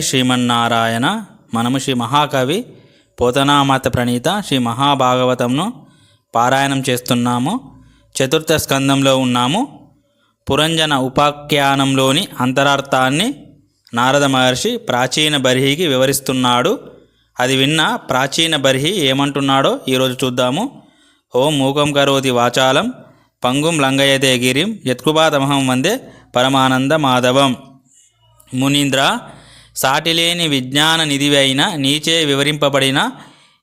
శ్రీమన్నారాయణ మనము శ్రీ మహాకవి పోతనామాత ప్రణీత శ్రీ మహాభాగవతంను పారాయణం చేస్తున్నాము. చతుర్థ స్కందంలో ఉన్నాము. పురంజన ఉపాఖ్యానంలోని అంతరార్థాన్ని నారద మహర్షి ప్రాచీన బర్హికి వివరిస్తున్నాడు. అది విన్న ప్రాచీన బర్హి ఏమంటున్నాడో ఈరోజు చూద్దాము. ఓం మూకం కరోతి వాచాలం పంగుం లంగయతే గిరిం యత్కృపాతమహం వందే పరమానంద మాధవం. మునీంద్ర సాటిలేని విజ్ఞాన నిధివైన నీచే వివరింపబడిన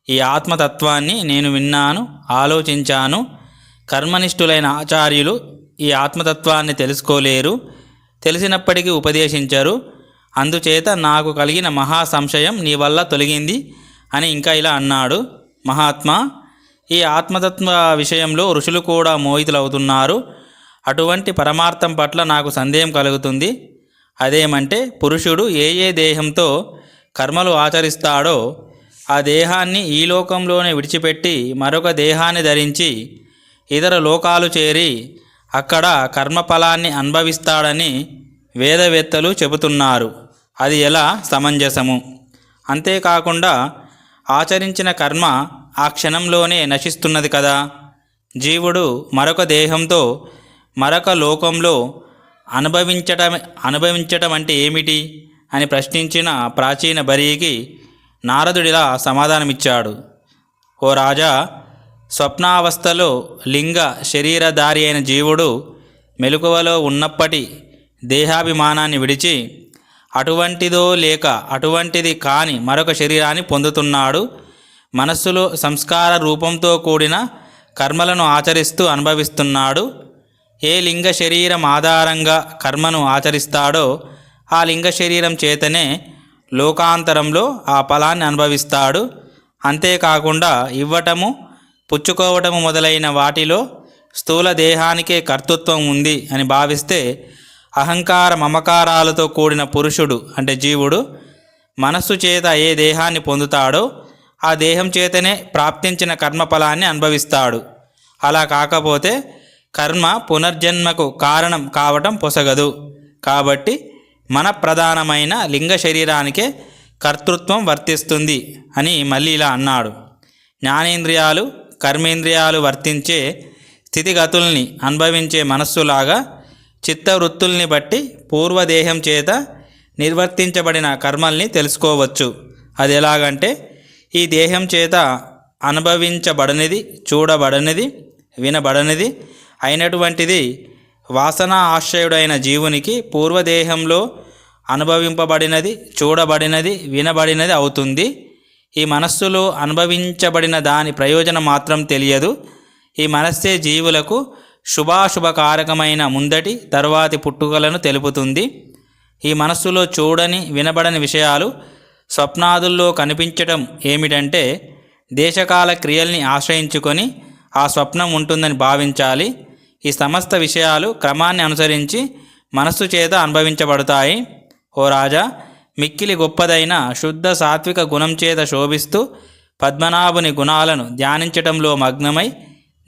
ఈ ఆత్మతత్వాన్ని నేను విన్నాను ఆలోచించాను. కర్మనిష్ఠులైన ఆచార్యులు ఈ ఆత్మతత్వాన్ని తెలుసుకోలేరు తెలిసినప్పటికీ ఉపదేశించరు. అందుచేత నాకు కలిగిన మహా సంశయం నీ వల్ల తొలగింది అని ఇంకా ఇలా అన్నాడు. మహాత్మా ఈ ఆత్మతత్వ విషయంలో ఋషులు కూడా మోహితులవుతున్నారు. అటువంటి పరమార్థం పట్ల నాకు సందేహం కలుగుతుంది. అదేమంటే పురుషుడు ఏ ఏ దేహంతో కర్మలు ఆచరిస్తాడో ఆ దేహాన్ని ఈ లోకంలోనే విడిచిపెట్టి మరొక దేహాన్ని ధరించి ఇతర లోకాలు చేరి అక్కడ కర్మఫలాన్ని అనుభవిస్తాడని వేదవేత్తలు చెబుతున్నారు. అది ఎలా సమంజసము? అంతేకాకుండా ఆచరించిన కర్మ ఆ క్షణంలోనే నశిస్తున్నది కదా. జీవుడు మరొక దేహంతో మరొక లోకంలో అనుభవించటం అనుభవించటం అంటే ఏమిటి? అని ప్రశ్నించిన ప్రాచీన బరీకి నారదుడిలా సమాధానమిచ్చాడు. ఓ రాజా స్వప్నావస్థలో లింగ శరీరధారి అయిన జీవుడు మెలకువలో ఉన్నప్పటి దేహాభిమానాన్ని విడిచి అటువంటిదో లేక అటువంటిది కాని మరొక శరీరాన్ని పొందుతున్నాడు. మనస్సులో సంస్కార రూపంతో కూడిన కర్మలను ఆచరిస్తూ అనుభవిస్తున్నాడు. ఏ లింగ శరీరం ఆధారంగా కర్మను ఆచరిస్తాడో ఆ లింగ శరీరం చేతనే లోకాంతరంలో ఆ ఫలాన్ని అనుభవిస్తాడు. అంతేకాకుండా ఇవ్వటము పుచ్చుకోవటము మొదలైన వాటిలో స్థూల దేహానికే కర్తృత్వం ఉంది అని భావిస్తే అహంకార మమకారాలతో కూడిన పురుషుడు అంటే జీవుడు మనస్సు చేత ఏ దేహాన్ని పొందుతాడో ఆ దేహం చేతనే ప్రాప్తించిన కర్మఫలాన్ని అనుభవిస్తాడు. అలా కాకపోతే కర్మ పునర్జన్మకు కారణం కావటం పొసగదు. కాబట్టి మన ప్రధానమైన లింగ శరీరానికే కర్తృత్వం వర్తిస్తుంది అని మళ్ళీ ఇలా అన్నాడు. జ్ఞానేంద్రియాలు కర్మేంద్రియాలు వర్తించే స్థితిగతుల్ని అనుభవించే మనస్సులాగా చిత్తవృత్తుల్ని బట్టి పూర్వదేహం చేత నిర్వర్తించబడిన కర్మల్ని తెలుసుకోవచ్చు. అది ఎలాగంటే ఈ దేహం చేత అనుభవించబడనిది చూడబడనిది వినబడనిది అయినటువంటిది వాసనా ఆశ్రయుడైన జీవునికి పూర్వదేహంలో అనుభవింపబడినది చూడబడినది వినబడినది అవుతుంది. ఈ మనస్సులో అనుభవించబడిన దాని ప్రయోజనం మాత్రం తెలియదు. ఈ మనస్సే జీవులకు శుభాశుభకారకమైన ముందటి తరువాతి పుట్టుకలను తెలుపుతుంది. ఈ మనస్సులో చూడని వినబడని విషయాలు స్వప్నాదుల్లో కనిపించటం ఏమిటంటే దేశకాల క్రియల్ని ఆశ్రయించుకొని ఆ స్వప్నం ఉంటుందని భావించాలి. ఈ సమస్త విషయాలు క్రమాన్ని అనుసరించి మనస్సు చేత అనుభవించబడతాయి. ఓ రాజా మిక్కిలి గొప్పదైన శుద్ధ సాత్విక గుణం చేత శోభిస్తూ పద్మనాభుని గుణాలను ధ్యానించటంలో మగ్నమై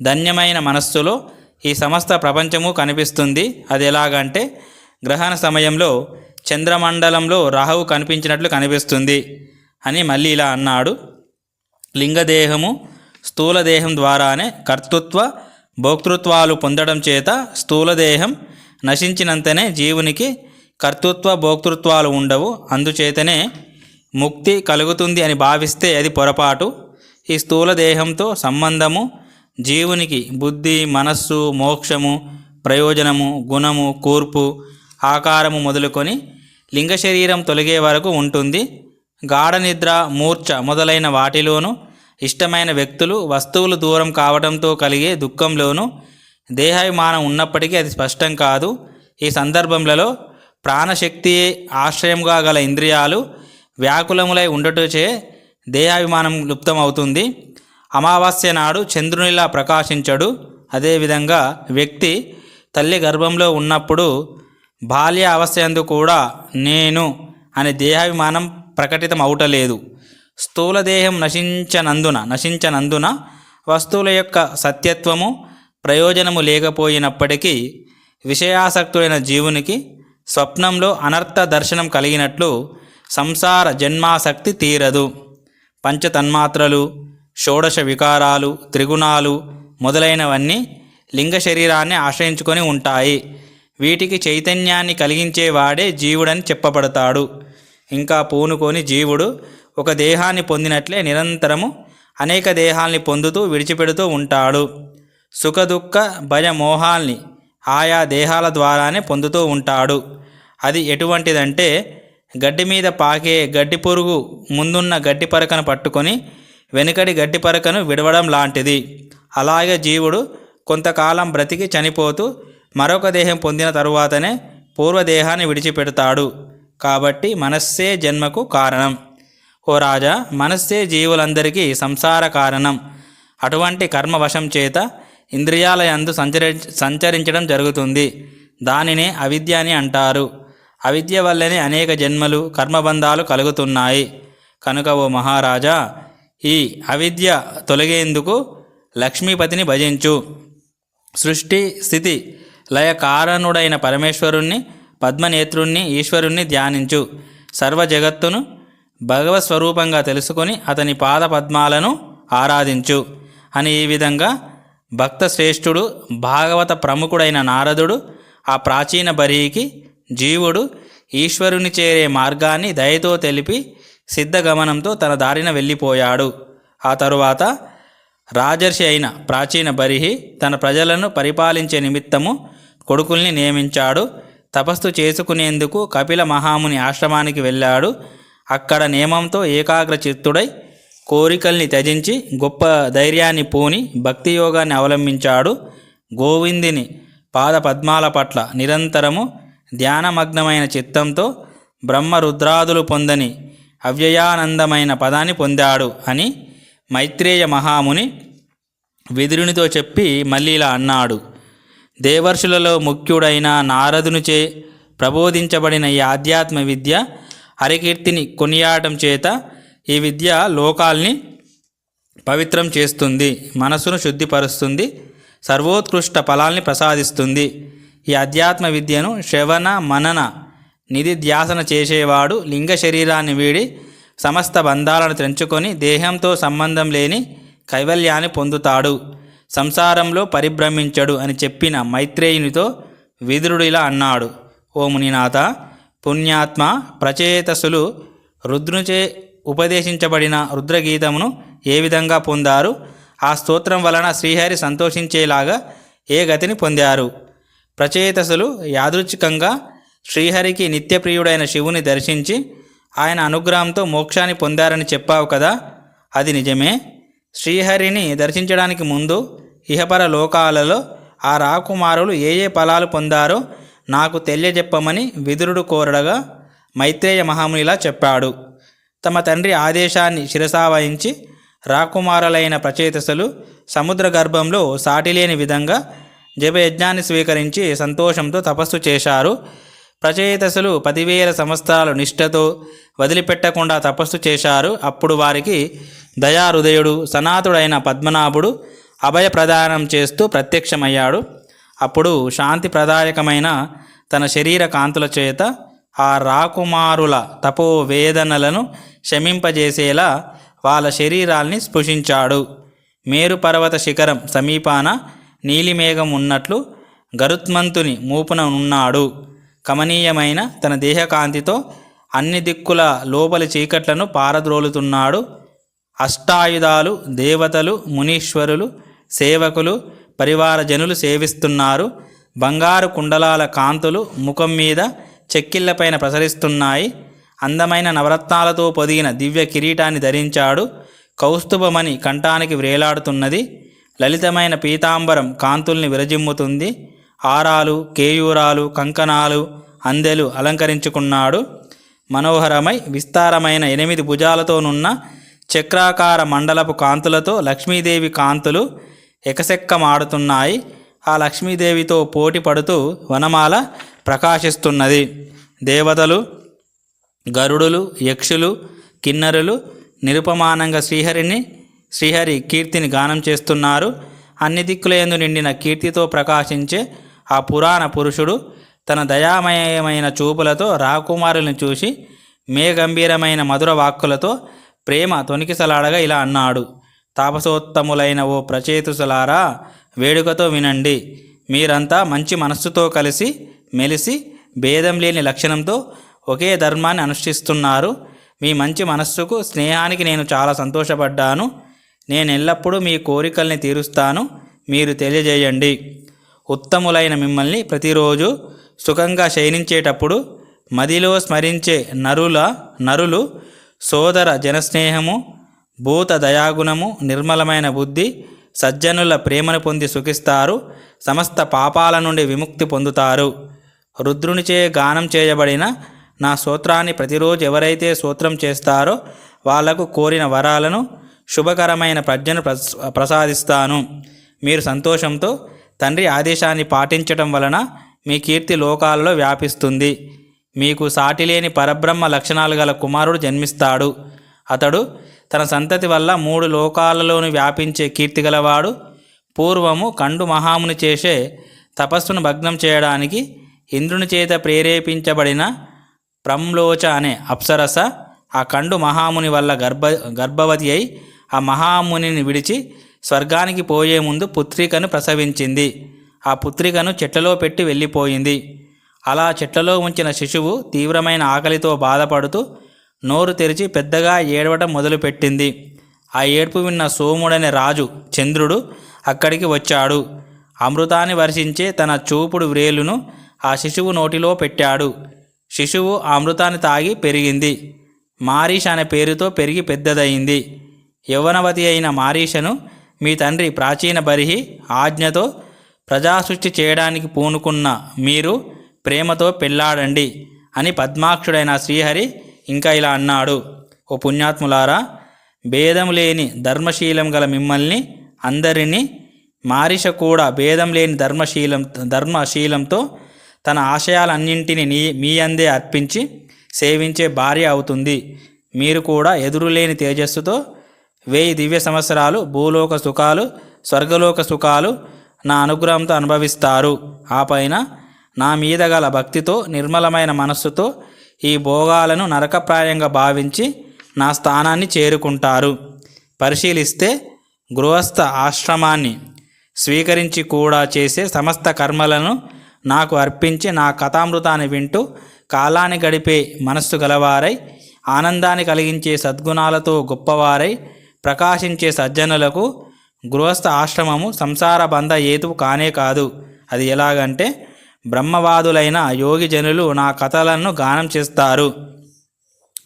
ధన్యమైన మనస్సులో ఈ సమస్త ప్రపంచము కనిపిస్తుంది. అది ఎలాగంటే గ్రహణ సమయంలో చంద్రమండలంలో రాహువు కనిపించినట్లు కనిపిస్తుంది అని మళ్ళీ ఇలా అన్నాడు. లింగదేహము స్థూలదేహం ద్వారానే కర్తృత్వ భోక్తృత్వాలు పొందడం చేత స్థూలదేహం నశించినంతనే జీవునికి కర్తృత్వ భోక్తృత్వాలు ఉండవు. అందుచేతనే ముక్తి కలుగుతుంది అని భావిస్తే అది పొరపాటు. ఈ స్థూల దేహంతో సంబంధము జీవునికి బుద్ధి మనస్సు మోక్షము ప్రయోజనము గుణము కూర్పు ఆకారము మొదలుకొని లింగ శరీరం తొలగే వరకు ఉంటుంది. గాఢనిద్ర మూర్ఛ మొదలైన వాటిలోనూ ఇష్టమైన వ్యక్తులు వస్తువులు దూరం కావడంతో కలిగే దుఃఖంలోనూ దేహాభిమానం ఉన్నప్పటికీ అది స్పష్టం కాదు. ఈ సందర్భంలో ప్రాణశక్తియే ఆశ్రయంగా గల ఇంద్రియాలు వ్యాకులములై ఉండటచే దేహాభిమానం లుప్తమవుతుంది. అమావాస్య నాడు చంద్రునిలా ప్రకాశించడు. అదేవిధంగా వ్యక్తి తల్లి గర్భంలో ఉన్నప్పుడు బాల్య అవస్థయందు కూడా నేను అనే దేహాభిమానం ప్రకటితం అవుటలేదు స్థూలదేహం నశించనందున నశించనందున వస్తువుల యొక్క సత్యత్వము ప్రయోజనము లేకపోయినప్పటికీ విషయాసక్తుడైన జీవునికి స్వప్నంలో అనర్థ దర్శనం కలిగినట్లు సంసార జన్మాసక్తి తీరదు. పంచతన్మాత్రలు షోడశ వికారాలు త్రిగుణాలు మొదలైనవన్నీ లింగ శరీరాన్ని ఆశ్రయించుకొని ఉంటాయి. వీటికి చైతన్యాన్ని కలిగించేవాడే జీవుడని చెప్పబడతాడు. ఇంకా పూనుకొని జీవుడు ఒక దేహాన్ని పొందినట్లే నిరంతరము అనేక దేహాల్ని పొందుతూ విడిచిపెడుతూ ఉంటాడు. సుఖదుఖ భయ మోహాల్ని ఆయా దేహాల ద్వారానే పొందుతూ ఉంటాడు. అది ఎటువంటిదంటే గడ్డి మీద పాకే గడ్డి పురుగు ముందున్న గడ్డి పరకను పట్టుకొని వెనుకటి గడ్డి పరకను విడవడం లాంటిది. అలాగే జీవుడు కొంతకాలం బ్రతికి చనిపోతూ మరొక దేహం పొందిన తరువాతనే పూర్వదేహాన్ని విడిచిపెడతాడు. కాబట్టి మనస్సే జన్మకు కారణం. ఓ రాజా మనస్సే జీవులందరికీ సంసార కారణం. అటువంటి కర్మవశం చేత ఇంద్రియాలయందు సంచర సంచరి సంచరించడం జరుగుతుంది. దానినే అవిద్య అని అంటారు. అవిద్య వల్లనే అనేక జన్మలు కర్మబంధాలు కలుగుతున్నాయి. కనుక ఓ మహారాజా ఈ అవిద్య తొలగేందుకు లక్ష్మీపతిని భజించు. సృష్టి స్థితి లయ కారణుడైన పరమేశ్వరుణ్ణి పద్మనేత్రుణ్ణి ఈశ్వరుణ్ణి ధ్యానించు. సర్వ జగత్తును భగవత్ స్వరూపంగా తెలుసుకొని అతని పాద పద్మాలను ఆరాధించు. అని ఈ విధంగా భక్త శ్రేష్ఠుడు భాగవత ప్రముఖుడైన నారదుడు ఆ ప్రాచీన బరీకి జీవుడు ఈశ్వరుని చేరే మార్గాన్ని దయతో తెలిపి సిద్ధగమనంతో తన దారిన వెళ్ళిపోయాడు. ఆ తరువాత రాజర్షి అయిన ప్రాచీన బరిహి తన ప్రజలను పరిపాలించే నిమిత్తము కొడుకుల్ని నియమించాడు. తపస్సు చేసుకునేందుకు కపిల మహాముని ఆశ్రమానికి వెళ్ళాడు. అక్కడ నియమంతో ఏకాగ్రచిత్తుడై కోరికల్ని త్యజించి గొప్ప ధైర్యాన్ని పూని భక్తి యోగాన్ని అవలంబించాడు. గోవిందిని పాద పద్మాల పట్ల నిరంతరము ధ్యానమగ్నమైన చిత్తంతో బ్రహ్మరుద్రాదులు పొందని అవ్యయానందమైన పదాన్ని పొందాడు అని మైత్రేయ మహాముని విదురునితో చెప్పి మళ్ళీ ఇలా అన్నాడు. దేవర్షులలో ముఖ్యుడైన నారదునిచే ప్రబోధించబడిన ఈ ఆధ్యాత్మ విద్య హరికీర్తిని కొనియాడటం చేత ఈ విద్య లోకాల్ని పవిత్రం చేస్తుంది మనసును శుద్ధిపరుస్తుంది సర్వోత్కృష్ట ఫలాల్ని ప్రసాదిస్తుంది. ఈ అధ్యాత్మ విద్యను శ్రవణ మనన నిధి ధ్యాసన చేసేవాడు లింగ శరీరాన్ని వీడి సమస్త బంధాలను తెంచుకొని దేహంతో సంబంధం లేని కైవల్యాన్ని పొందుతాడు. సంసారంలో పరిభ్రమించడు అని చెప్పిన మైత్రేయునితో విదురుడు ఇలా అన్నాడు. ఓ మునినాథ పుణ్యాత్మ ప్రచేతసులు రుద్రునిచే ఉపదేశించబడిన రుద్రగీతమును ఏ విధంగా పొందారు? ఆ స్తోత్రం వలన శ్రీహరి సంతోషించేలాగా ఏ గతిని పొందారు? ప్రచేతసులు యాదృచ్ఛికంగా శ్రీహరికి నిత్యప్రియుడైన శివుని దర్శించి ఆయన అనుగ్రహంతో మోక్షాన్ని పొందారని చెప్పావు కదా? అది నిజమే. శ్రీహరిని దర్శించడానికి ముందు ఇహపర లోకాలలో ఆ రాకుమారులు ఏ ఏ ఫలాలు పొందారో నాకు తెలియజెప్పమని విదురుడు కోరడగా మైత్రేయ మహామునిలా చెప్పాడు. తమ తండ్రి ఆదేశాన్ని శిరసావహించి రాకుమారులైన ప్రచేతసులు సముద్ర గర్భంలో సాటిలేని విధంగా జపయజ్ఞాన్ని స్వీకరించి సంతోషంతో తపస్సు చేశారు. ప్రచేతసులు పదివేల సంవత్సరాలు నిష్ఠతో వదిలిపెట్టకుండా తపస్సు చేశారు. అప్పుడు వారికి దయాహృదయుడు సనాతుడైన పద్మనాభుడు అభయ ప్రదానం చేస్తూ ప్రత్యక్షమయ్యాడు. అప్పుడు శాంతి ప్రదాయకమైన తన శరీర కాంతుల చేత ఆ రాకుమారుల తపో వేదనలను శమింపజేసేలా వాళ్ళ శరీరాల్ని స్పృశించాడు. మేరు పర్వత శిఖరం సమీపాన నీలిమేఘం ఉన్నట్లు గరుత్మంతుని మూపున ఉన్నాడు. కమనీయమైన తన దేహకాంతితో అన్ని దిక్కుల లోపలి చీకట్లను పారద్రోలుతున్నాడు. అష్టాయుధాలు దేవతలు మునీశ్వరులు సేవకులు పరివారజనులు సేవిస్తున్నారు. బంగారు కుండలాల కాంతులు ముఖం మీద చెక్కిళ్ళపైన ప్రసరిస్తున్నాయి. అందమైన నవరత్నాలతో పొదిగిన దివ్య కిరీటాన్ని ధరించాడు. కౌస్తుభమణి కంఠానికి వ్రేలాడుతున్నది. లలితమైన పీతాంబరం కాంతుల్ని విరజిమ్ముతుంది. ఆరాలు కేయూరాలు కంకణాలు అందెలు అలంకరించుకున్నాడు. మనోహరమై విస్తారమైన ఎనిమిది భుజాలతోనున్న చక్రాకార మండలపు కాంతులతో లక్ష్మీదేవి కాంతులు ఎకసెక్కమాడుతున్నాయి. ఆ లక్ష్మీదేవితో పోటీ పడుతూ వనమాల ప్రకాశిస్తున్నది. దేవతలు గరుడులు యక్షులు కిన్నరులు నిరుపమానంగా శ్రీహరిని శ్రీహరి కీర్తిని గానం చేస్తున్నారు. అన్ని దిక్కులందు నిండిన కీర్తితో ప్రకాశించే ఆ పురాణ పురుషుడు తన దయామయమైన చూపులతో రాకుమారులను చూసి మేగంభీరమైన మధుర వాక్కులతో ప్రేమ తొనికిసలాడగా ఇలా అన్నాడు. తాపసోత్తములైన ఓ ప్రచేతుసులారా వేడుకతో వినండి. మీరంతా మంచి మనస్సుతో కలిసి మెలిసి భేదం లేని లక్షణంతో ఒకే ధర్మాన్ని అనుష్ఠిస్తున్నారు. మీ మంచి మనస్సుకు స్నేహానికి నేను చాలా సంతోషపడ్డాను. నేను ఎల్లప్పుడూ మీ కోరికల్ని తీరుస్తాను. మీరు తెలియజేయండి. ఉత్తములైన మిమ్మల్ని ప్రతిరోజు సుఖంగా శయనించేటప్పుడు మదిలో స్మరించే నరుల నరులు సోదర జనస్నేహము భూత దయాగుణము నిర్మలమైన బుద్ధి సజ్జనుల ప్రేమను పొంది సుఖిస్తారు సమస్త పాపాల నుండి విముక్తి పొందుతారు. రుద్రునిచే గానం చేయబడిన నా స్తోత్రాన్ని ప్రతిరోజు ఎవరైతే స్తోత్రం చేస్తారో వాళ్ళకు కోరిన వరాలను శుభకరమైన ప్రజ్ఞను ప్రసాదిస్తాను. మీరు సంతోషంతో తండ్రి ఆదేశాన్ని పాటించటం వలన మీ కీర్తి లోకాలలో వ్యాపిస్తుంది. మీకు సాటిలేని పరబ్రహ్మ లక్షణాలు గల కుమారుడు జన్మిస్తాడు. అతడు తన సంతతి వల్ల మూడు లోకాలలోని వ్యాపించే కీర్తి గలవాడు పూర్వము కండు మహాముని చేసే తపస్సును భగ్నం చేయడానికి ఇంద్రుని చేత ప్రేరేపించబడిన ప్రమ్లోచ అనే అప్సరస ఆ కండు మహాముని వల్ల గర్భ గర్భవతి అయి ఆ మహామునిని విడిచి స్వర్గానికి పోయే ముందు పుత్రికను ప్రసవించింది. ఆ పుత్రికను చెట్లలో పెట్టి వెళ్ళిపోయింది. అలా చెట్లలో ఉంచిన శిశువు తీవ్రమైన ఆకలితో బాధపడుతూ నోరు తెరిచి పెద్దగా ఏడవటం మొదలుపెట్టింది. ఆ ఏడ్పు విన్న సోముడనే రాజు చంద్రుడు అక్కడికి వచ్చాడు. అమృతాన్ని వర్షించే తన చూపుడు వ్రేలును ఆ శిశువు నోటిలో పెట్టాడు. శిశువు ఆ అమృతాన్ని తాగి పెరిగింది. మారీష అనే పేరుతో పెరిగి పెద్దదయింది. యవనవతి అయిన మారీషను మీ తండ్రి ప్రాచీన బరిహి ఆజ్ఞతో ప్రజాసృష్టి చేయడానికి పూనుకున్న మీరు ప్రేమతో పెళ్ళాడండి అని పద్మాక్షుడైన శ్రీహరి ఇంకా ఇలా అన్నాడు. ఓ పుణ్యాత్ములారా భేదం లేని ధర్మశీలం గల మిమ్మల్ని అందరినీ మారిష కూడా భేదం లేని ధర్మశీలం ధర్మశీలంతో తన ఆశయాలన్నింటినీ నీ మీ అందే అర్పించి సేవించే భార్య అవుతుంది. మీరు కూడా ఎదురులేని తేజస్సుతో వేయి దివ్య సంవత్సరాలు భూలోక సుఖాలు స్వర్గలోక సుఖాలు నా అనుగ్రహంతో అనుభవిస్తారు. ఆ పైన నా మీద గల భక్తితో నిర్మలమైన మనస్సుతో ఈ భోగాలను నరకప్రాయంగా భావించి నా స్థానాన్ని చేరుకుంటారు. పరిశీలిస్తే గృహస్థ ఆశ్రమాన్ని స్వీకరించి కూడా చేసే సమస్త కర్మలను నాకు అర్పించి నా కథామృతాన్ని వింటూ కాలాన్ని గడిపే మనస్సు గలవారై ఆనందాన్ని కలిగించే సద్గుణాలతో గొప్పవారై ప్రకాశించే సజ్జనులకు గృహస్థ ఆశ్రమము సంసార బంధ ఏతువు కానే కాదు. అది ఎలాగంటే బ్రహ్మవాదులైన యోగి జనులు నా కథలను గానం చేస్తారు.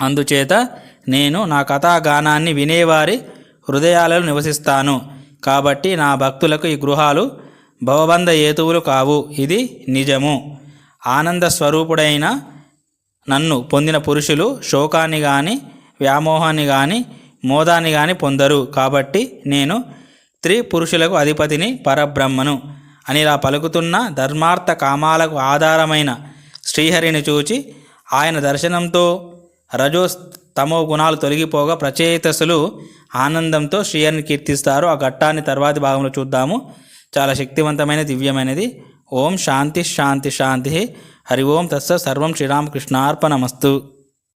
అందుచేత నేను నా కథా గానాన్ని వినేవారి హృదయాలలో నివసిస్తాను. కాబట్టి నా భక్తులకు ఈ గృహాలు భవబంధ ఏతువులు కావు. ఇది నిజము. ఆనంద స్వరూపుడైన నన్ను పొందిన పురుషులు శోకాన్ని కానీ వ్యామోహాన్ని కానీ మోదాన్ని కానీ పొందరు. కాబట్టి నేను త్రి పురుషులకు అధిపతిని పరబ్రహ్మను. అని ఇలా పలుకుతున్న ధర్మార్థ కామాలకు ఆధారమైన శ్రీహరిని చూచి ఆయన దర్శనంతో రజో తమో గుణాలు తొలగిపోగా ప్రచేతసులు ఆనందంతో శ్రీహరిని కీర్తిస్తారు. ఆ ఘట్టాన్ని తర్వాతి భాగంలో చూద్దాము. చాలా శక్తివంతమైన దివ్యమైనది. ఓం శాంతి శాంతి శాంతి. హరి ఓం తత్స సర్వం శ్రీరామకృష్ణార్పణమస్తు.